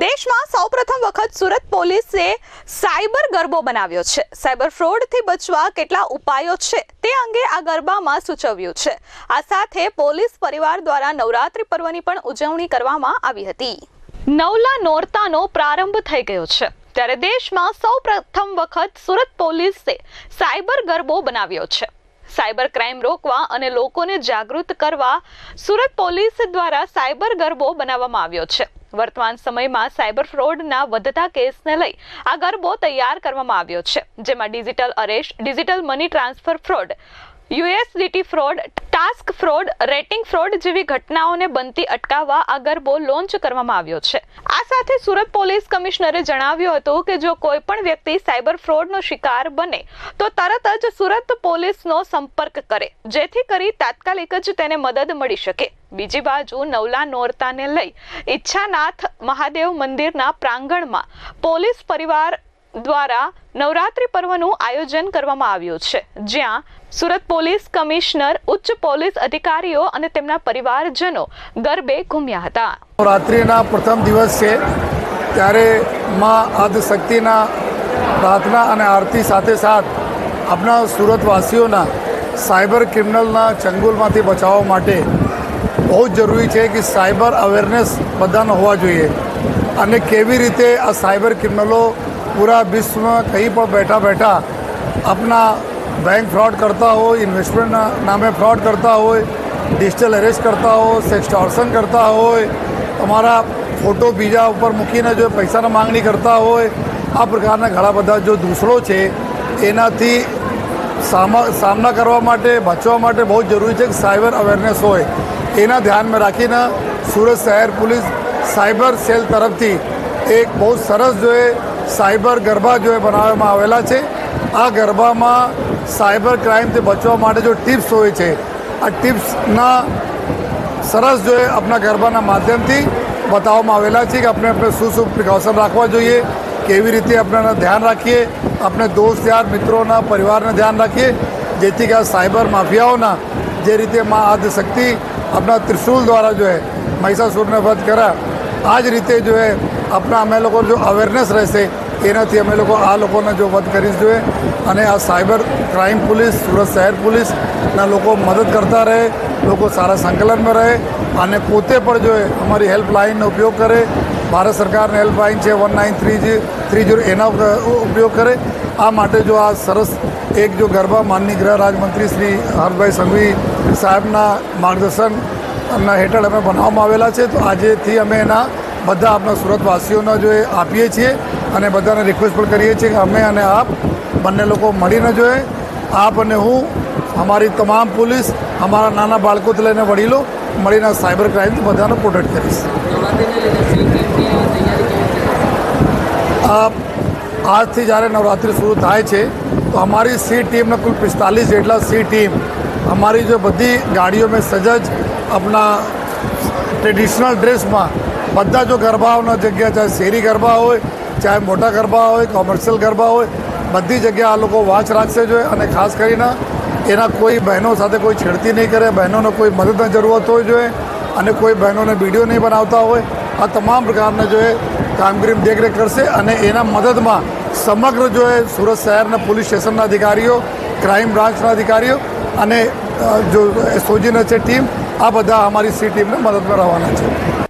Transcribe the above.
દેશમાં સૌપ્રથમ વખત સુરત પોલીસે સાયબર ગરબો બનાવ્યો છે. સાયબર ફ્રોડથી બચવા કેટલા ઉપાયો છે તે અંગે આ ગરબામાં સૂચવ્યું છે. આ સાથે પોલીસ પરિવાર દ્વારા નવરાત્રિ પર્વની પણ ઉજવણી કરવામાં આવી હતી. નવલા નોરતાનો પ્રારંભ થઈ ગયો છે. ત્યારે દેશમાં સૌપ્રથમ વખત સુરત પોલીસે સાયબર ગરબો બનાવ્યો છે. સાયબર ક્રાઇમ રોકવા અને લોકોને જાગૃત કરવા સુરત પોલીસ દ્વારા સાયબર ગરબો બનાવવામાં આવ્યો છે. વર્તમાન સમયમાં સાયબર ફ્રોડના વધતા કેસને લઈ આ ગરબો તૈયાર કરવામાં આવ્યો છે, જેમાં digital arrest, digital money transfer fraud USDT fraud, task fraud, rating fraud જેવી ઘટનાઓને બનતી અટકાવવા આ ગરબો લોન્ચ કરવામાં આવ્યો છે. આ સાથે સુરત પોલીસ કમિશનરે જણાવ્યું હતું કે જો કોઈ પણ વ્યક્તિ સાયબર ફ્રોડનો શિકાર બને, તો તરત જ સુરત પોલીસનો સંપર્ક કરે, જેથી કરી તાત્કાલિક જ તેને મદદ મળી શકે. બીજી બાજુ નવલા નોરતાને લઈ ઈચ્છાનાથ મહાદેવ મંદિરના પ્રાંગણમાં પોલીસ પરિવાર દ્વારા નવરાત્રિ પર્વનું આયોજન કરવામાં આવ્યું છે. જ્યાં સુરત પોલીસ કમિશનર, ઉચ્ચ પોલીસ અધિકારીઓ અને તેમના પરિવારજનો ગરબે ઘૂમ્યા હતા. નવરાત્રિના પ્રથમ દિવસ છે, ત્યારે માં આદિશક્તિના પ્રાર્થના અને આરતી સાથે સાથ આપણા સુરતવાસીઓના સાયબર ક્રિમિનલના ચંગુલમાંથી બચાવવા માટે બહુ જ જરૂરી છે કે સાયબર અવેરનેસ બધાનો હોવા જોઈએ. અને કેવી રીતે આ સાયબર ક્રિમિનલો પૂરા વિશ્વમાં કંઈ પણ બેઠા બેઠા अपना બેંક ફ્રોડ કરતા હોય ઇન્વેસ્ટમેન્ટના નામે ફ્રોડ કરતા હોય ડિજિટલ એરેસ્ટ કરતા હોય સેક્સટોર્શન કરતા હોય તમારા ફોટો બીજા ઉપર મૂકીને જો પૈસાની માંગણી કરતા હોય આ પ્રકારના ઘણા બધા જો દૂસરો છે એનાથી સામા સામના કરવા માટે બચવા માટે બહુ જરૂરી છે કે સાયબર અવેરનેસ હોય એના ધ્યાનમાં રાખીને સુરત શહેર પોલીસ સાયબર સેલ તરફથી એક બહુ સરસ જો એ સાયબર ગરબા જો એ બનાવવામાં આવેલા છે, આ ગરબામાં સાયબર ક્રાઇમથી બચવા માટે જો ટિપ્સ હોય છે, આ ટિપ્સના સરસ જો એ આપણા ગરબાના માધ્યમથી બતાવવામાં આવેલા છે કે આપણે આપણે શું શું પ્રિકોશન રાખવા જોઈએ, કેવી રીતે આપણે ધ્યાન રાખીએ, આપણે દોસ્ત યાર, મિત્રોના, પરિવારને ધ્યાન રાખીએ, જેથી કે આ સાયબર માફિયાઓના જે રીતે મા આદ શક્તિ આપણા ત્રિશુલ દ્વારા જો એ મહિષાસુરને વધ કર્યા આ જ રીતે જો આપણા અમે લોકો જો અવેરનેસ રહેશે એનાથી અમે લોકો આ લોકોને જો વધ કરીશ જોઈએ અને આ સાયબર ક્રાઇમ પોલીસ, સુરત શહેર પોલીસના લોકો મદદ કરતા રહે, લોકો સારા સંકલનમાં રહે અને પોતે પણ જો અમારી હેલ્પલાઇનનો ઉપયોગ કરે, ભારત સરકારની હેલ્પલાઇન છે વન નાઇન થ્રી જી, થ્રી જીરો એના ઉપયોગ કરે, આ માટે જો આ સરસ એક જો ગરબા માનની ગૃહ રાજમંત્રી શ્રી હર્ષભાઈ સંઘવી સાહેબના માર્ગદર્શન હેઠળ અમે બનાવવામાં આવેલા છે, તો આજેથી અમે એના બધા આપણા સુરતવાસીઓને જોઈએ આપીએ છીએ અને બધાને રિક્વેસ્ટ પણ કરીએ છીએ કે અમે અને આપ બંને લોકો મળીને જોઈએ આપ અને હું, અમારી તમામ પોલીસ, અમારા નાના બાળકોથી લઈને વડીલો મળીને સાયબર ક્રાઇમથી બધાને પ્રોટેક્ટ કરીશ. આજથી જ્યારે નવરાત્રિ શરૂ થાય છે, તો અમારી સી ટીમના કુલ પિસ્તાલીસ જેટલા સી ટીમ અમારી જો બધી ગાડીઓ મેં સજજ આપણા ટ્રેડિશનલ ડ્રેસમાં બધા જો ગરબાઓના જગ્યા, ચાહે શેરી ગરબા હોય, ચાહે મોટા ગરબા હોય કોમર્શિયલ ગરબા હોય, બધી જગ્યાએ આ લોકો વાચ રાખશે જોઈએ અને ખાસ કરીને એના કોઈ બહેનો સાથે કોઈ છેડતી નહીં કરે, બહેનોને કોઈ મદદની જરૂરત હોય જોઈએ અને કોઈ બહેનોને વીડિયો નહીં બનાવતા હોય. આ તમામ પ્રકારના જોઈએ કામગીરી દેખરેખ કરશે અને એના મદદમાં સમગ્ર જોઈએ સુરત શહેરના પોલીસ સ્ટેશનના અધિકારીઓ ક્રાઇમ બ્રાન્ચના અધિકારીઓ અને જો એસઓજીના છે ટીમ આ બધા અમારી સી ટીમને મદદમાં રહેવાના છે.